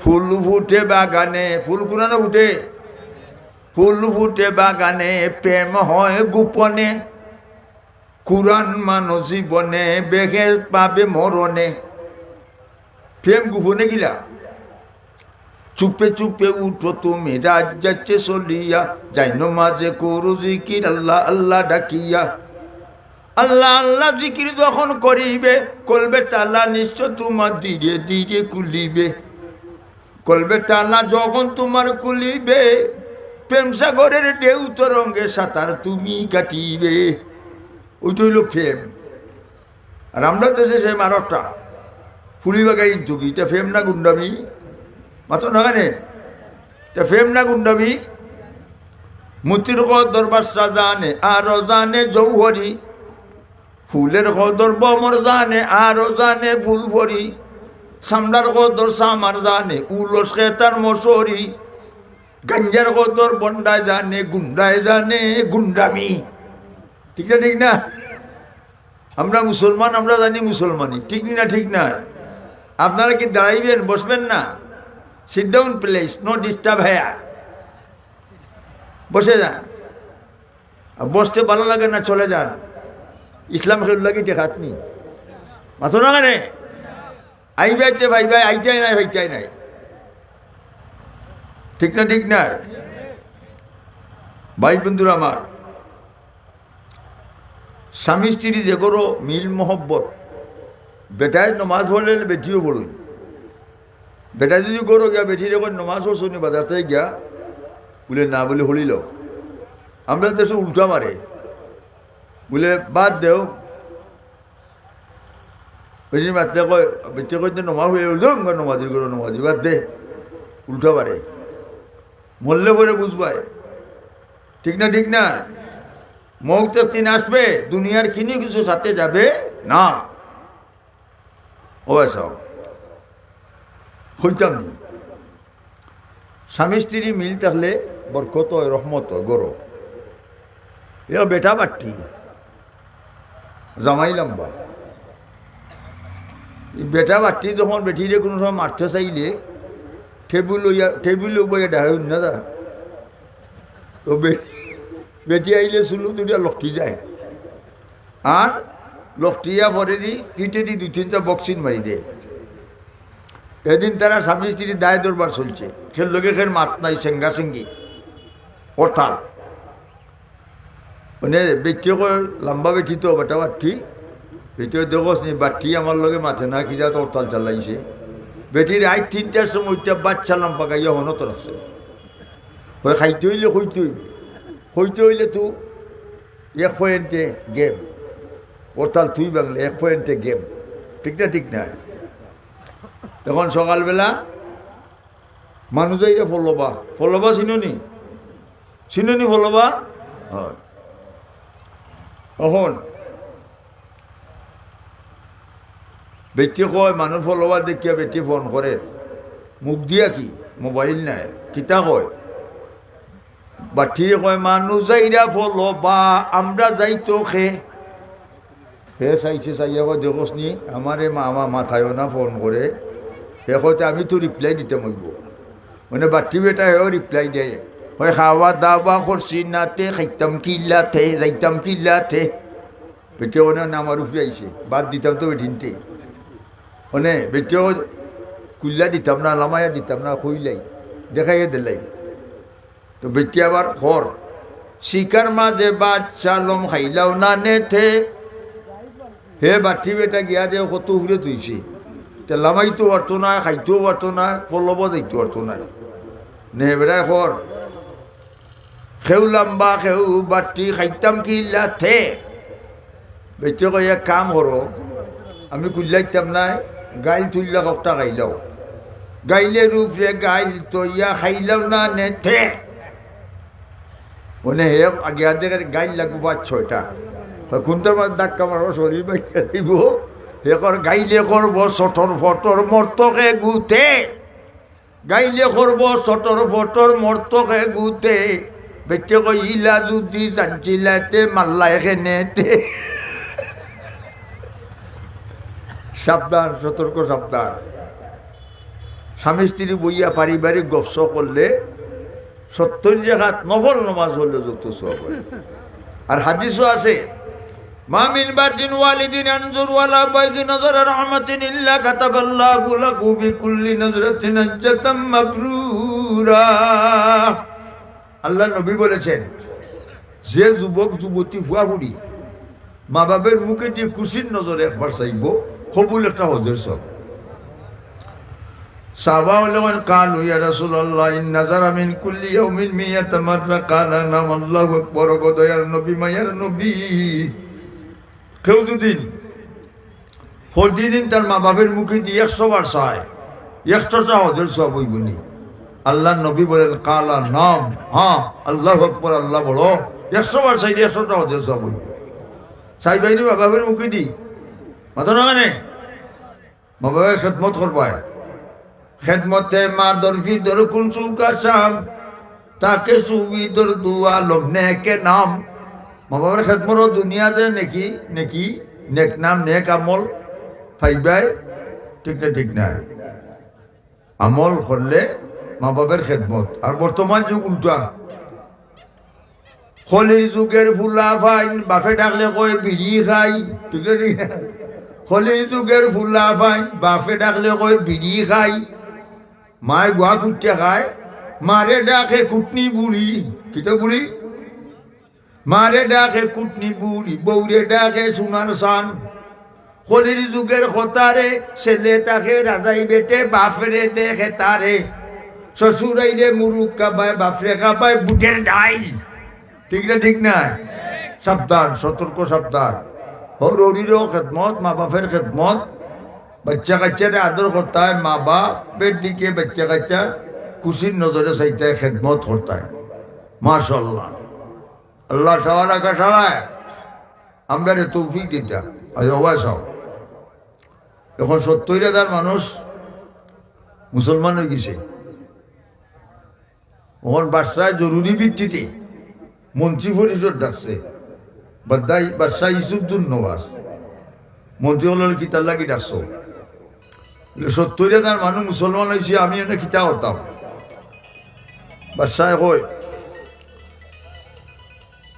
ফুল ফুটে বাগানে, ফুল কুনানো ফুটে। ফুল ফুটে বাগানে প্রেম হয় গোপনে। কুরান মানো জীবনে বেগে পাবে মরণে প্রেম গোপনে গিলা। চুপে চুপে উঠো তুমি রাজ যাচ্ছে চলিয়া। যাই মাঝে করু জিকির আল্লাহ আল্লাহ ডাকিয়া। আল্লাহ আল্লাহ জিকির যখন করিবে কলবে তালা নিশ্চয় তোমার ধীরে ধীরে কুলিবে। কলবে টানা যখন তোমার কুলিবে প্রেম সাগরের ঢেউ তরঙ্গে সাঁতার তুমি কাটিবে। ওইটা হইল প্রেম আর আমরা দেশে সে মারটা ফুলি বাগাই ইন্টুকি এটা ফেম না গুন্ডামি? মাতো নাগানে এটা ফেম না গুন্ডামি? মুতির দরবার সাজানে আরও জানে জৌহরি। ফুলের কদর বমর জানে, আরও জানে ফুল ভরি সামলার কদর সামার জানে উলস খেতার মশরি গঞ্জার কদর বন্ডায় জানে গুন্ডায় জানে গুন্ডামি ঠিক না ঠিক না? আমরা মুসলমান, আমরা জানি মুসলমানই। ঠিক না ঠিক না? আপনারা কি দাঁড়াইবেন, বসবেন না? Sit down please no disturb হ্যাঁ বসে যান। বসতে ভালো লাগে না, চলে যান। ইসলাম খেল লাগি টেকাতনি। মাথো না কেন? আই বাইতে ভাই ভাই আইটাই নাই ভাইটাই নাই। ঠিক না ঠিক না? ভাই বন্ধুরা আমার, স্বামী স্ত্রী যে করো, মিল মহব্বত। বেটায় নমাজ হলে বেটিও বলুন বেটা যদি করো, গিয়া বেটির এখন নমাজ হসনি বাজার থেকে গিয়া বলে, না বলে হলিল আমরা দেশে উল্টা মারে। বলে, বাদ দেও। যে মাত্রে কয় বেটে কয় যে নমাজ হয়ে গেল নমাজি করো নমাজি বাদ দে। উল্টা পারে। মরলে পরে বুঝবায় ঠিক না ঠিক না? মৌ তো তিন আসবে দুনিয়ার কিনি কিছু সাথে যাবে না। ও সব হইতাম নি। স্বামী স্ত্রী মিল থাকলে বরকত হয়, রহমত হয়, গরো এ বেটা বাট্টি। জামাই লম্বা। বেটা বাট্টি যখন বেটিরে কোনো সময় মারতে চাইলে টেবিল লইয়া টেবিল বইয়া ডাহে না দা। তো বেটি আইলে চুলু দুটা লক্ষি যায়। আর লক্ষিয়া পরে দি পিঠে দি দুই তিনটা বক্সিন মারি দেয়। এদিন তারা স্বামী স্ত্রী দায় দরবার চলছে। সে লোকে খের মাত নাই সেঙ্গা সেঙ্গি অর্থাৎ মানে বেটিও কয় লম্বা বেটি তো বেটা বাটি বেটিও দেখোস নি, বাটি আমার লগে মাথে না, কি যা অর্তাল চালাইছে। বেটির আই তিনটার সময় ওইটা বাচ্চা লম্বা গাইয়া হনত আছে। ওই খাইতে হইলে হইতে হইবে। হইতে হইলে তু এক পয়েন্টে গেম। অর্থাৎ তুই বাংলা, এক পয়েন্টে গেম। ঠিক না ঠিক না? তখন সকালবেলা মানুষ আইরে ফলবা। ফলবা চিনুনি? চিনুনি ফলবা? হয়। তখন বেটি কয় মানুষ ফলবা দেখিয়া বেটি ফোন করে মুখ দিয়া কি? মোবাইল নাই। কিতা কয়? বাঠিরে কয় মানুষ যাইরা ফলবা আমরা যাইতো খে হে চাইছে চাইয়া কয় দেখোস নি আমারে মা আমার মাথায়ও না ফোন করে হে কয়তে আমি তো রিপ্লাই দিতে মইব। মানে বাটি বেটা হেও রিপ্লাই দেয়। হয় খাওয়া দাওয়া করছি না তে, খাইতাম কিল্লাতে যাইতাম কিল্লাতে বেটে ওনে আমার উপরে আইছে বাদ দিতাম তো বেঠিনতে মানে বেটেও কুল্লা দিতাম না লামাইয়া দিতাম না খুইলাই দেখাইয়া দিলাই তো বেটি আবার খর শিকার মাঝে বাচ্চা লম খাইলাও না নেথে হে বাটি বেটা গিয়া যে কত উড়ে তুইছে তে লামাইতো পারতো না খাইতেও পারতো না পলব যাইতে পারতো না নে বেড়ায় খর খেউ লাম্বা খেউ বাটি খাইতাম কি লাথে বেটি এক কাম করো আমি কুল্লাইতাম না গাইল তুললা কটা গাইলাও। গাইলে রূপরে গাইল তৈয়া খাইলাও না নেথে মানে হে আগে দেখে গাইল লাগবো পাঁচ ছয়টা কোনটার মধ্যে ধাক্কা মারবো শরীর বাইকা দিব। হে কর গাইলে করব চটর ফটর মর্তকে গুতে গাইলে করব চটর ফটর মর্তকে গুতে বেটে কই ইলা যদি জানছিলাতে মাল্লা এখানেতে সাবধান, সতর্ক, সাবধান। স্বামী স্ত্রী বইয়া পারিবারিক গপস করলে সত্তর জায়গাত নফল নমাজ হলে যত হয়। আর হাদিসও আছে, মা মিন বাদিন ওয়ালিদিন আনজুর ওয়ালা বাইগি নজর রহমাতিন ইল্লা কাতাবাল্লাহু লাহু বিকুল্লি নজরাতিন আজ্জাতাম মাবরুরা। আল্লাহ বলেছেন, যে যুবক, যুবতী ভুয়া বুড়ি মা বাপের মুখে দিয়ে খুশির নজরে একবার চাইব কবুল একটা হজের সব। সাহবা ইন কুল্লি নবী তার মা বাপের মুখে দিয়ে একশো বার চায় একশোটা সব হইবনি আল্লাহ নবী বলেন, কালা নাম হ্যাঁ আল্লাহ আকবর, আল্লাহ বলো। একশো বার চাইলে একশোটা হজের সব হইব। চাই বাইনি মা বাপের মুখে দি। না মানে মা বাবার খেদমত করবায়। খেদমতে মা দরফি দর কুন সুকা শাম তাকে সুবি দর দুয়া লবনে কে নাম। মা বাবার খেদমত দুনিয়াতে নেকি নেকি, নেক নাম, নেক আমল, ফাইবাই, ঠিক না ঠিক না। আমল করলে মা বাবার খেদমত। আর বর্তমান যুগ উল্টা। হলির যুগের ফুলা ফাইন, বাপে ডাকলে কয়, বিড়ি খাই, ঠিক না ঠিক না। হলির যুগের ফুলা ফাইন বাপে ডাকলে কয় বিড়ি খাই। মায় গোয়া কুটতে খায়। মারে ডাকে, কুটনি বুড়ি কিতো বুড়ি মারে ডাকে, কুটনি বুড়ি বৌরে ডাকে সোনার সান হলির যুগের খতারে ছেলে তাকে রাজাই বেটে বাপরে দেখে তারে শ্বশুরাইলে মুরুখ কাবায় বাপরে কাবায় বুটের ডাই ঠিক না ঠিক না সাবধান সতর্ক সাবধান হরিরও খেদমত মা বাপের খেদমত বাচ্চা কাচ্চারে আদর করতে হয় মা বাপের দিকে বাচ্চা কাচ্চা খুশির নজরে চাইতে হয় খেদমত করতে হয় মাশাল্লাহ আল্লাহ সাওয়ালা কাশালায় আমরা রে তৌফিক আজ অবাস এখন সত্তর হাজার মানুষ মুসলমান হয়ে গেছে ওখান বাদশাহ জরুরি ভিত্তিতে মন্ত্রী পরিষদ ডাকছে বাদ্দাই বাদশাহ ইসুফদুল নওয়াজ মন্ত্রী হল কিতার লাগি ডাকছ। সত্তর হাজার মানুষ মুসলমান হয়েছে আমি এনে খিতা করতাম বাদশাহ কয়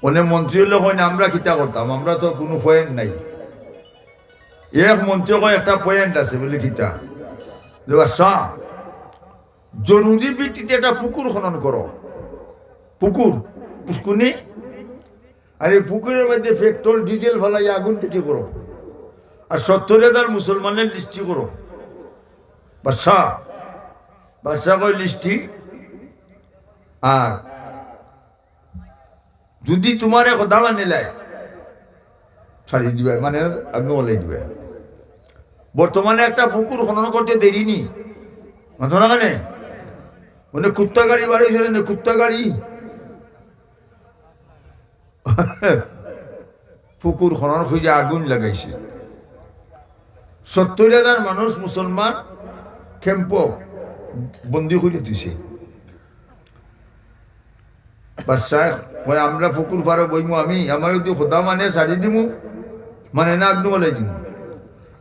অনেক মন্ত্রী হলে হয় না, আমরা খিতা করতাম আমরা তো কোনো পয়েন্ট নাই। এক মন্ত্রী কয়, একটা পয়েন্ট আছে বলে খিতা বাদশাহ জরুরি ভিত্তিতে একটা পুকুর খনন করো পুকুর পুষ্কুনি আর এই পুকুরের মধ্যে পেট্রোল, ডিজেল ফেলাই আগুন পেটি করো। আর সত্তর হাজার মুসলমানের লিস্টি করো। বাদশাহ বাদশাহ কয় লিস্টি? আর যদি তোমার কথা মানিলাই ছাড়ি দিবে মানে আপনি ওলাই দিবে। বর্তমানে একটা পুকুর খনন করতে দেরি নি। মাথা না কানে মানে কুত্তা গাড়ি বাড়িয়েছিল না কুত্তা গাড়ি পুকুর খনন খুঁজে আগুন লাগাইছে। সত্তর হাজার মানুষ মুসলমান খেম্প বন্দি করে দিছে। বাদশাহ আমরা পুকুর পারে বইমু, আমি আমার যদি খোদা মানে ছাড়ি দিমু মানে না আগ্নু বলে দিমু।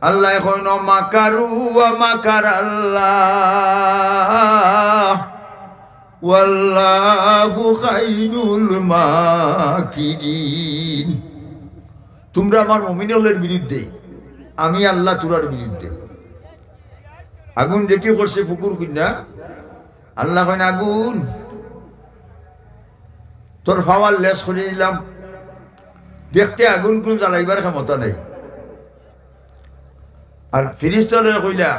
আল্লাহ এখন, মাকারু মাকার আল্লাহ। ওয়াল্লাহু খাইরুল মাকিরিন। তোমরা আমার মমিনুলের বিরুদ্ধে, আমি আল্লাহ তুরার বিরুদ্ধে। আগুন যেটি করছে পুকুর কিনা আল্লাহ কইন আগুন, তোর ফাওয়ার লেস করে দিলাম। দেখতে আগুন কোন জ্বালাইবার ক্ষমতা নেই। আর ফিরিস্তালে কইলা,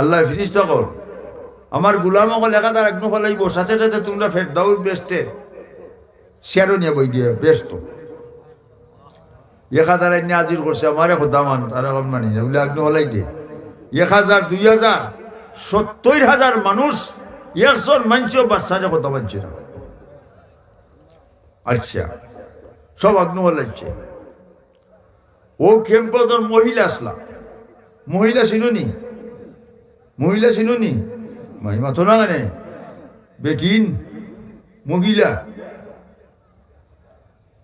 আল্লাহ ফিরিস্তা কর। আমার গুলাম অকল একাদার একদম ফলাইব সাথে সাথে তোমরা ফের দাউদ বেস্টে শেয়ারও নিয়ে বই দিয়ে ব্যস্ত এক হাজার এনে হাজির করছে, আমারে খোদা মান তারা এখন মানি না। বলে একদম ফলাই দিয়ে এক হাজার, দুই হাজার, সত্তর হাজার মানুষ একজন মানুষও বাচ্চারে কথা মানছে না। আচ্ছা সব আগ্ন ফলাইছে ও খেম্পদর মহিলা আসলা। মহিলা চিনুনি মহিলা চিনুনি মাই মাথো না মানে বেটিন মহিলা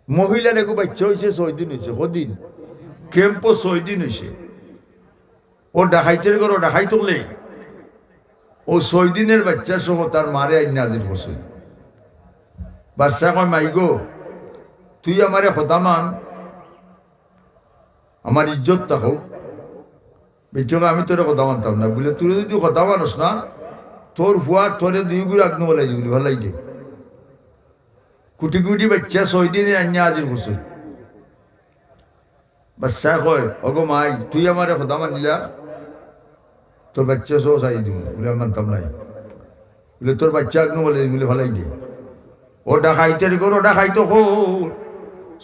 মহিলার একো বাচ্চা হয়েছে ছয় দিন হয়েছে কদিন? ক্যাম্প ছয় দিন হয়েছে ও ডাকাইতের ঘর ডাকাই থাকলে। ও ছয় দিনের বাচ্চা সহ তার মারে আইন নাজির করছে। বাচ্চা কয়, মাই গো, তুই আমারে হতামান আমার ইজ্জত থাকো। বেটিকে আমি তোরে কথা মানতাম না। বলে, তুই যদি কথা মানস না তোর ফুয়া তোরে দুই গুড় আগ্ন বলাই বলি ভালো লাগে কুটি কুটি বাচ্চা ছয় দিনে আনিয়া হাজির বাচ্চা কয়, অগো মাই, তুই আমারে কথা মানিলা তোর বাচ্চা সহ সারি দিব বলে মানতাম নাই। বলে তোর বাচ্চা আগ্ন বলে বলে ভালো লাগে ওটা খাইতে রে কর ওটা খাইতো হো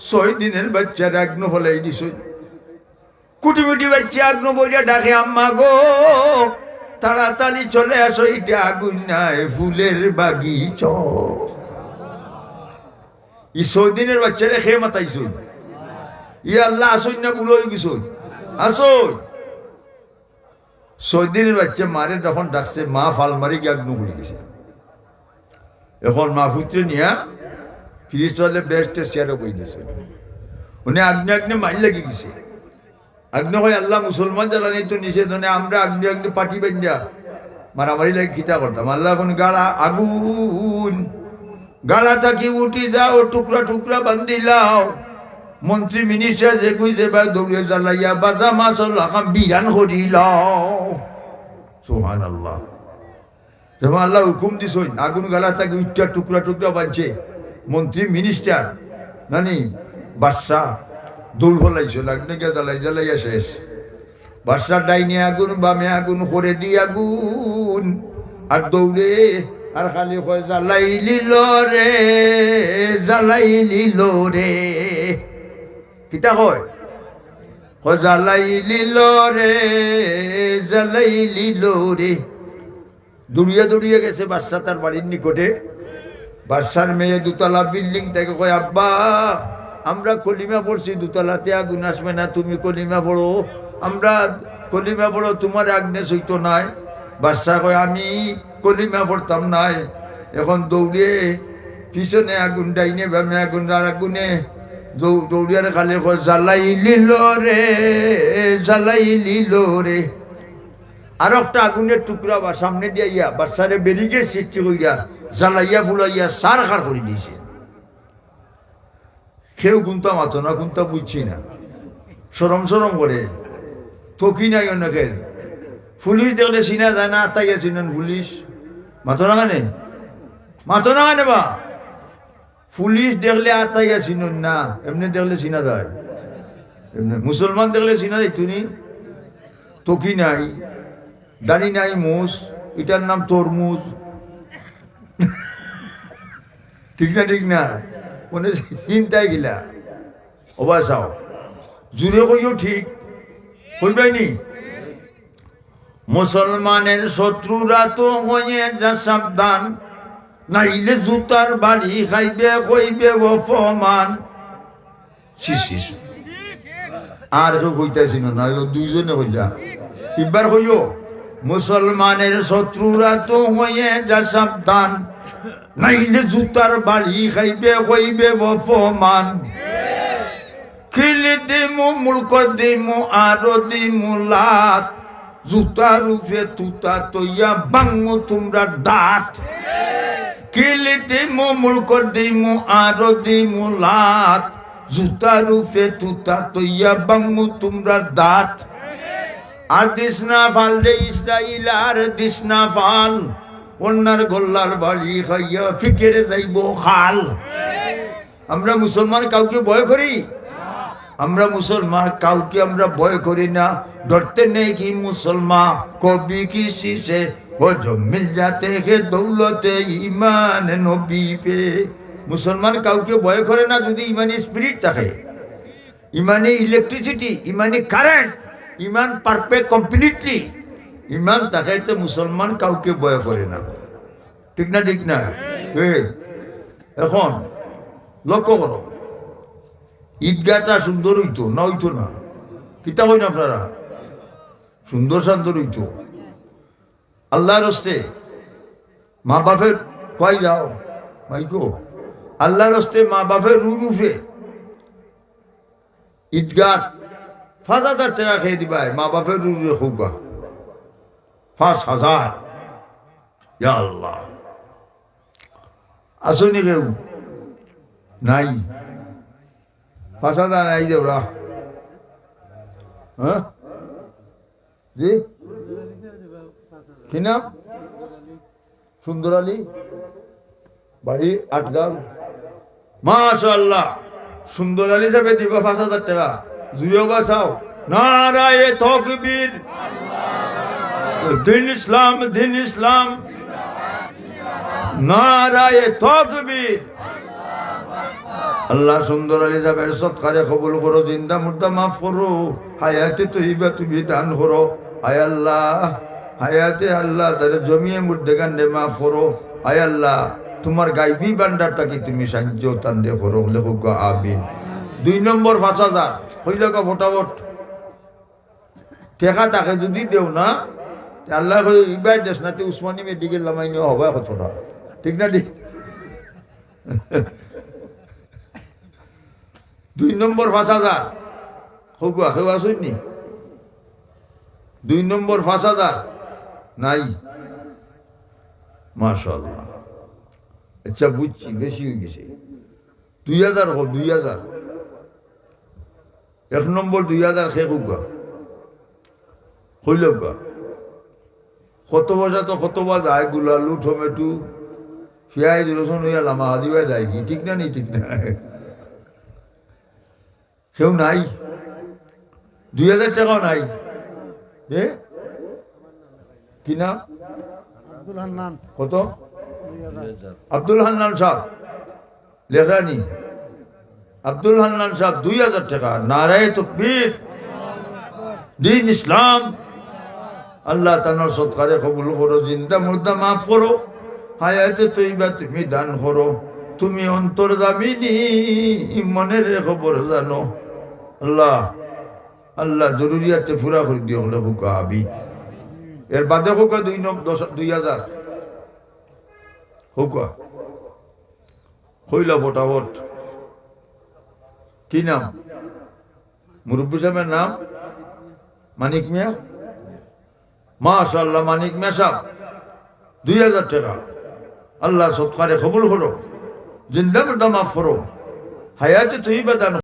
ছয় দিনের বাচ্চার আগ্ন ফলাই দিছ। কুটি মুটি বাচ্চা আগ্ন বইয়া ডাকে, আম্মা গো তাড়াতাড়ি চলে আসো এটা আগুন নাই, ফুলের বাগিচ। ই দিনের বাচ্চারে খেয়ে মাতাইছ ই আল্লাহ আসই না হয়ে গেছ আসই ছয় বাচ্চা মারে, যখন ডাকছে, মা ফাল মারি, গিয়ে আগ্ন পড়ে গেছে। এখন মা পুত্রে নিয়া ফিরিস বেস্টে চেয়ারে বই দিছে উনি আগ্নে আগ্নে মাইল লাগি গেছে। আগ্নে হয় আল্লাহ মুসলমান জ্বালানি তো নিষেধ মানে আমরা আগ্নে আগ্নে পাটি বেঞ্জা মারামারি লাগে খিতা করতাম। আল্লাহ এখন গালা আগুন গালা থাকি উঠি যাও, টুকরা টুকরা বান্দিলাও মন্ত্রী মিনিস্টার যে কই যে ভাই দৌড়ে জ্বালাইয়া বাজা মাছ লাগাম বিরান করিলাও সোহান আল্লাহ যখন আল্লাহ হুকুম দিছই আগুন গালা থাকি উচ্চা টুকরা টুকরা বানছে মন্ত্রী মিনিস্টার নানি, বাদশাহ দোল ফলাইছে লাগনে গিয়ে জ্বালাই জ্বালাইয়া শেষ। বাদশার ডাইনে আগুন, বামে আগুন করে দি আগুন। আর দৌড়ে, আর খালি কয়, জ্বালাই লিল রে, জ্বালাই লিল রে। কিতা কয় কয়, জ্বালাই লিল রে, জ্বালাই লিল রে। দৌড়িয়া দৌড়িয়ে গেছে বাদশা তার বাড়ির নিকটে। বাদশার মেয়ে দুতলা বিল্ডিং থেকে কয়, আব্বা আমরা কলিমা পড়ছি, দুতলাতে আগুন আসবে না, তুমি কলিমা পড়ো। আমরা কলিমা পড়ো, তোমার আগ্নে সইতো নাই। বাদশা কয়, আমি কলিমা পড়তাম নাই। এখন দৌড়িয়ে পিছনে আগুন ডাইনে, বামে আগুন, আর আগুনে দৌড়িয়ার খালি কয়, জ্বালাই লিল রে, জ্বালাই লিল রে। আর একটা আগুনের টুকরা বা সামনে দিয়া ইয়া বাচ্চারে বেরিকে সৃষ্টি করিয়া জ্বালাইয়া ফুলাইয়া সার খার করে দিয়েছে। কেউ গুনতা মাতো না, গুনতা বুঝছি না। সরম সরম করে। থকি নাই অনেকের পুলিশ দেখলে চিনা যায় না আত্মাইয়া চিনেন পুলিশ। মাতো না মানে? মাতো না মানে বা? পুলিশ দেখলে আত্মাইয়া চিনুন না এমনি দেখলে চিনা যায়। এমনি মুসলমান দেখলে চিনা যায় তুমি। তকি নাই, দাড়ি নাই মুস এটার নাম তরমুজ। ঠিক না ঠিক না? মনে চিন্তাই গিলা। অবা চাও। জুড়ে কইও ঠিক। কইবাইনি মুসলমানের শত্রুরা তো হয়ে যা সাবধান, নাইলে জুতার বাড়ি খাইবে, কইবে অপমান। আর কেউ কইতাছি না দুইজনে কইলা। এবার কইও মুসলমানের শত্রুরা তো হয়ে যা সাবধান নাইলে জুতার বাড়ি খাইবে কইবে অপমান। খিলি দিমু, মুলক দিমু, আরও দিমু লাত। জুতার উপরে তুতা তৈয়া বাংমু তোমরা দাঁত। কিলি দিমু, মুলক দিমু, আরও দিমু লাত। জুতার উপরে তুতা তৈয়া বাংমু তোমরা দাঁত। আর দিসনা ফাল রে ইসরাইল, আর দিসনা ফাল। অন্যার গোল্লার বাড়ি খাইয়া ফিটেরে যাইব খাল। আমরা মুসলমান কাউকে ভয় করি? আমরা মুসলমান কাউকে আমরা ভয় করি না। ডরতে নেই কি মুসলমান? কবি কি শিষে ও জমিল যাতে হে দৌলতে ইমান নবী পে মুসলমান কাউকে ভয় করে না যদি ইমানে স্পিরিট থাকে? ইমানে ইলেকট্রিসিটি ইমানে কারেন্ট ইমান পারফেক্ট কমপ্লিটলি ইমান থাকে তো মুসলমান কাউকে ভয় করে না। ঠিক না ঠিক না? এখন লক্ষ্য করো। ঈদগাহটা সুন্দর হইতো, না হইতো না? কিতা হই না আপনারা? সুন্দর সুন্দর হইতো আল্লাহর হস্তে মা বাপের কয় যাও? মাইকো, আল্লাহর হস্তে মা বাপের রু রুফে পাঁচ হাজার টাকা খেয়ে দিবাই মা বাপের রু রুফে হোকা পাঁচ হাজার। আল্লাহ। আসুনি কেউ? নাই। পাঁচ হাজার নাই যে ওরা। হ্যাঁ? জি? কি নাম? সুন্দর আলী বাড়ি আটগাঁও। মাশাল্লাহ সুন্দর আলী সাহেব দিবা পাঁচ হাজার টাকা। জুয়ো বা চাও নারায়ে তকবীর। দিন ইসলাম দিন ইসলাম। নারায়ে তকবীর। আল্লাহ সুন্দর আলী সাহেবের সৎকারে কবুল করো, জিন্দা মুর্দা মাফ করো। হায়াতে তৈবা তুমি দান করো। হায় আল্লাহ, হায়াতে আল্লাহ তাদের জমিয়ে মুর্দে গান্ডে মাফ করো। হায় আল্লাহ, তোমার গাইবি বান্ডার তাকে তুমি সাহায্য তান্ডে করো। লেখক আবিন দুই নম্বর পাঁচ হাজার। হইল ফটাফট। টেকা তাকে যদি দেও না আল্লাহ ইবাই দেশ না উসমানী মেডিকেল লামাই নেওয়া হবে কতটা ঠিক না ঠিক দুই নম্বর পাঁচ হাজার হগুয়া কেউ আসুননি দুই নম্বর পাঁচ হাজার নাই। মাশাল্লাহ আচ্ছা বুঝছি, বেশি হয়ে গেছে। দুই হাজার হোক দুই হাজার। এক নম্বর দুই হাজার শেষ হোক হইল গা কত বজা তো কত বা যায় গুলালু টমেটো পেঁয়াজ রসুন হইয়া লামা হাজিবাই যায় কি ঠিক না নি ঠিক না? কেউ নাই। দুই হাজার টাকাও নাই। এ? কি হান্নান। কত? আব্দুল হান্নান সাহ লেখরানি। আব্দুল হান্নান সাহ দুই হাজার টাকা। নারায় তকবীর। দিন ইসলাম। আল্লাহ তানার সৎকারে কবুল করো, জিন্দা মুর্দা মাফ করো। হায়াতে তৈবা তুমি দান করো। তুমি অন্তর জামিনি, মনের খবর জানো। আল্লাহ আল্লাহ জরুরিয়াতে ফুরা করে দিও, হলে হুকা আবি। এর বাদে হুকা দুই নম দশ, দুই হাজার। হুকা। হইলা ফটাফট। কি নাম? মুরব্বী সাহেবের নাম? মানিক মিয়া? মাশাল্লাহ মানিক মেশাব। দুই হাজার টাকা। আল্লাহ সৎকারে কবুল করো জিন্দা মাফ করো হায়াতে তুই দান